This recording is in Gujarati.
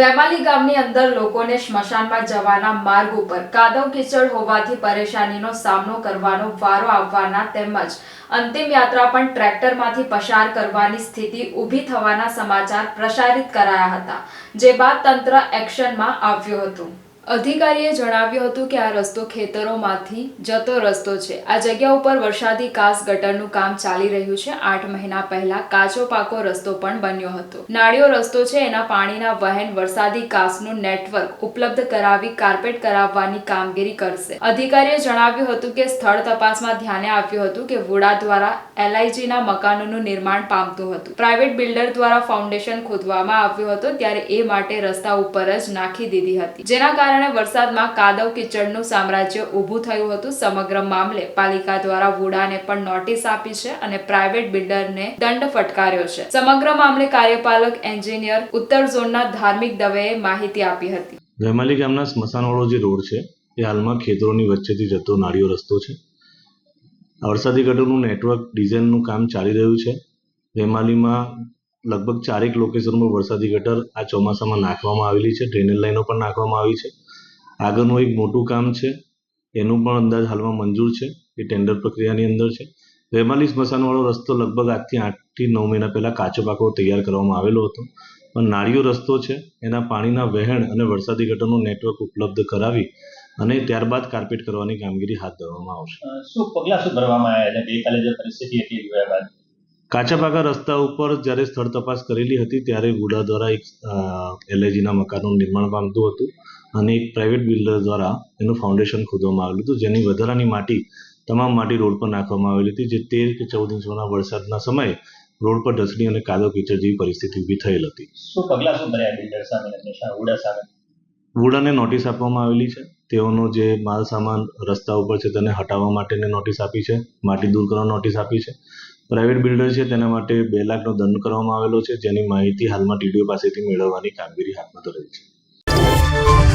વેમાલી ગામની અંદર લોકોને સ્મશાનમાં જવાના માર્ગ ઉપર કાદવ કીચડ હોવાથી પરેશાનીનો સામનો કરવાનો વારો આવવાના તેમજ અંતિમ યાત્રા પણ ટ્રેક્ટરમાંથી પસાર કરવાની સ્થિતિ ઊભી થવાના સમાચાર પ્રસારિત કરાયા હતા, જે બાદ તંત્ર એક્શનમાં આવ્યું હતું. અધિકારીએ જણાવ્યું હતું કે આ રસ્તો ખેતરોમાંથી જતો રસ્તો છે. આ જગ્યા ઉપર વરસાદી કાસ ગટરનું કામ ચાલી રહ્યું છે. આઠ મહિના પહેલા કાચો પાકો રસ્તો પણ બન્યો હતો. નાળિયો રસ્તો છે. એના પાણીના વહેન વરસાદી કાસનું નેટવર્ક ઉપલબ્ધ કરાવી કાર્પેટ કરાવવાની કામગીરી કરશે. અધિકારીએ જણાવ્યું હતું કે સ્થળ તપાસમાં ધ્યાને આવ્યું હતું કે વુડા દ્વારા એલઆઈજીના મકાનોનું નિર્માણ પામતું હતું. પ્રાઇવેટ બિલ્ડર દ્વારા ફાઉન્ડેશન ખોદવામાં આવ્યું હતું, ત્યારે એ માટે રસ્તા ઉપર જ નાખી દીધી હતી. જેના કારણે વરસાદમાં કાદવ કિચડનું સામ્રાજ્ય ઊભું થયું હતું. સમગ્ર મામલે પાલિકા દ્વારા વુડાને પણ નોટિસ આપી છે અને પ્રાઇવેટ બિલ્ડરને દંડ ફટકાર્યો છે. સમગ્ર મામલે કાર્યપાલક, એન્જિનિયર, ઉત્તર ઝોનના ધાર્મિક દવેએ માહિતી આપી હતી. વેમાલી ગામના સ્મશાનવાળો જે રોડ છે, એ હાલમાં ખેતરોની વચ્ચેથી જતો નાળિયો રસ્તો છે. વરસાદી ગટરનું નેટવર્ક ડિઝાઇનનું કામ ચાલી રહ્યું છે. વેમાલીમાં લગભગ ચારેક લોકેશન પર વરસાદી ગટર આ ચોમાસામાં નાખવામાં આવેલી છે. ડ્રેનેજ લાઈનો પણ નાખવામાં આવી છે. આગળનું એક મોટું કામ છે, એનું પણ અંદાજ હાલમાં મંજૂર છે, એ ટેન્ડર પ્રક્રિયાની અંદર છે. રેમાલી સ્મશાનવાળો રસ્તો લગભગ આજથી આઠથી નવ મહિના પહેલાં કાચો પાકો તૈયાર કરવામાં આવેલો હતો. પણ નાળિયો રસ્તો છે, એના પાણીના વહેણ અને વરસાદી ગટરનું નેટવર્ક ઉપલબ્ધ કરાવી અને ત્યારબાદ કાર્પેટ કરવાની કામગીરી હાથ ધરવામાં આવશે. શું પગલાં શું ભરવામાં આવ્યા? ગઈકાલે જે પરિસ્થિતિ હતી જોયા બાદ કાચા પાકા રસ્તા ઉપર જ્યારે સ્થળ તપાસ કરેલી હતી ત્યારે ગુડા દ્વારા એક એલઆઈજીના મકાનનું નિર્માણ પામતું હતું અને એક પ્રાઇવેટ બિલ્ડર દ્વારા એનું ફાઉન્ડેશન ખોદવામાં આવેલું હતું જેની વધારાની માટી તમામ માટી રોડ પર નાખવામાં આવેલી હતી જે તેર કે ચૌદ ઇંચોના વરસાદના સમયે રોડ પર ઢસડી અને કાદો કીચડ જેવી પરિસ્થિતિ ઊભી થયેલ હતી. શું પગલાં શું ભર્યા બિલ્ડર સામે વુડાને નોટિસ આપવામાં આવેલી છે. તેઓનો જે માલ સામાન રસ્તા ઉપર છે તેને હટાવવા માટેની નોટિસ આપી છે. માટી દૂર કરવા નોટિસ આપી છે. પ્રાઇવેટ બિલ્ડર છે, તેના માટે બે લાખનો દંડ કરવામાં આવેલો છે, જેની માહિતી હાલમાં ટીડીઓ પાસેથી મેળવવાની કામગીરી હાથમાં ધરેલ છે.